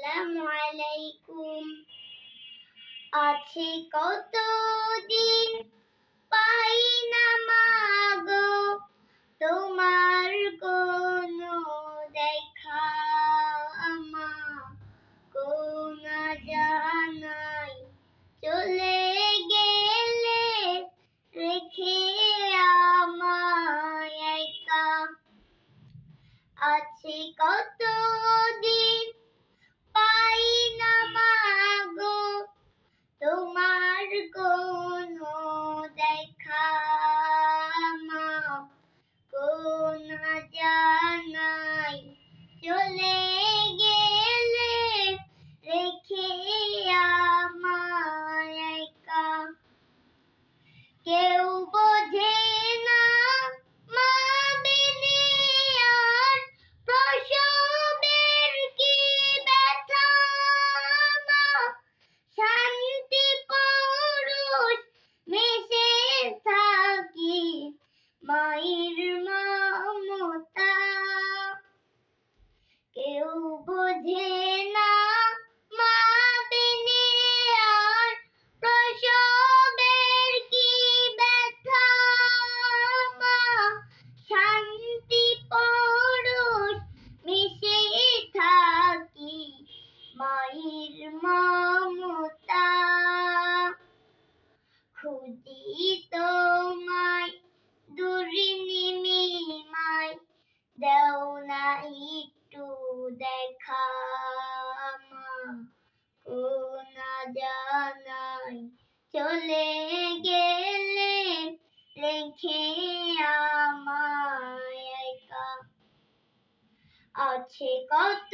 আসসালামু আলাইকুম আছে কত দিন পাই না মাগো? তোমার কোনো দেখা মা কোন জানাই চলে গেলে রেখে আমায় একা। আছে কত মমতা খুঁজি তোমায় দুর্নিমিমায় দেও না একটু দেখা। মা কোন জানাই, চলে গেলে রেখে আমায় আছে কত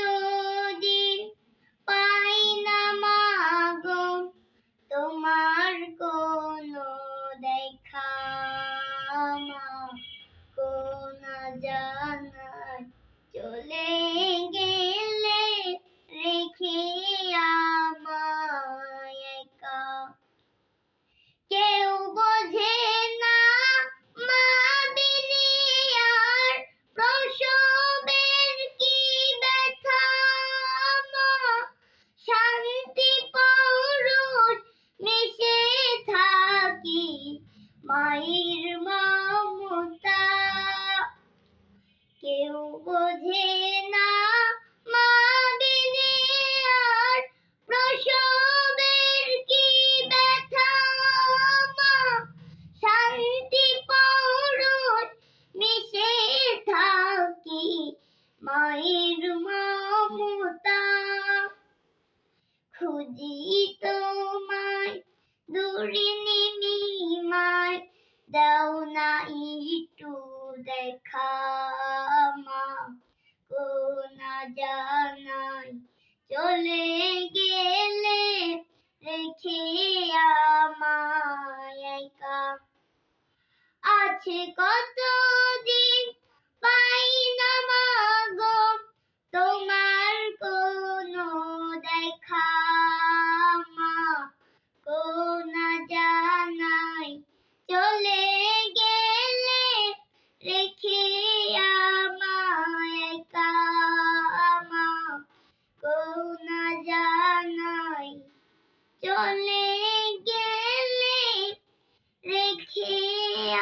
দেখা মা মায়ের মমতা। কেউ বোঝে না মা বিনে আর প্রসবের কি ব্যথা। মা শান্তি পুরুষ মিশে থাকি মায়ের মমতা। খুঁজি দাও না একটু দেখা মা কোন জানাই। চলে গেলে রেখে আমায় আছে কত চলে গেলে রেখে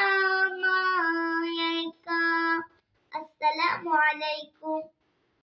আমায় একা। আসসালামু আলাইকুম।